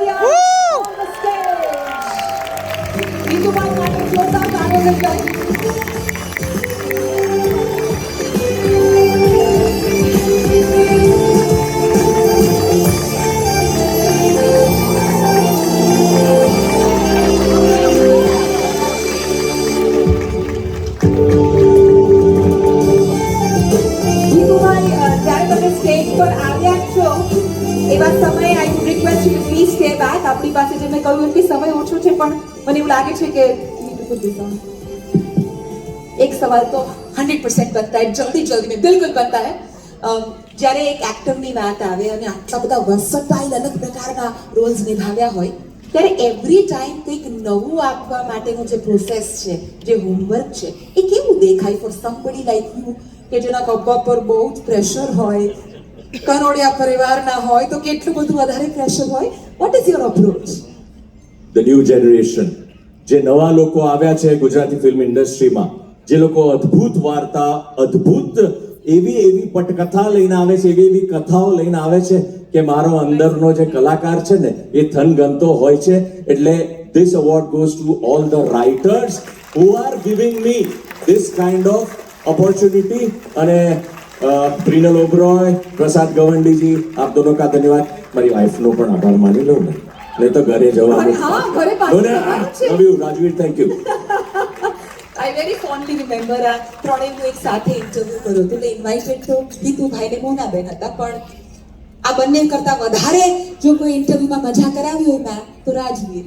Williams Woo! on the stage. Dito ba ang ating close-out? છો? એવા સમય I would request you please stay back આપણી પાસે જે મેં કહ્યું કે સમય ઓછો છે, પણ મને એવું લાગે છે કે એક સવાલ તો હંડ્રેડ પર્સન્ટ બનતા હે, જલ્દી જલ્દી, મેં બિલકુલ બનતા હે. જ્યારે એક એક્ટરની વાત આવે અને આટલા બધા વર્સટાઇલ અલગ પ્રકારના રોલ્સ નિભાવ્યા હોય, ત્યારે એવરી ટાઈમ કંઈક નવું આપવા માટેનું જે પ્રોસેસ છે, જે હોમવર્ક છે, એ કેવું દેખાય ફોર સમબડી લાઈક યુ કે જેના કબ્બા પર બહુ જ પ્રેશર હોય કરોડિયા પરિવારના હોય તો કેટલું બધું વધારે પ્રેશર હોય? What is your approach the new generation જે નવા લોકો આવ્યા છે ગુજરાતી ફિલ્મ ઇન્ડસ્ટ્રીમાં જે લોકો અદ્ભુત વાર્તા, અદ્ભુત એવી એવી પટકથા લઈને આવે છે, એવી એવી કથાઓ લઈને આવે છે કે મારો અંદરનો જે કલાકાર છે ને, એ થનગનતો હોય છે. એટલે this award goes to all the writers who are giving me this kind of opportunity અને પ્રિનલ ઓબ્રોય પ્રસાદ ગવંડીજી આપ દોનો કા ધન્યવાદ. મારી વાઈફનો પણ આભાર માની લઉં ને. નહીં તો ઘરે જવાનું love you, Rajveer thank you I very fondly remember આ ત્રણેયનું એક સાથે ઇન્ટરવ્યુ કર્યો હતો. ઇન્વાઇટેડ તો ગીતુભાઈ ને મોનાબેન હતા. પણ આ બંને કરતા વધારે જો કોઈ ઇન્ટરવ્યુમાં મજા કરાવી હોય તો રાજવીર.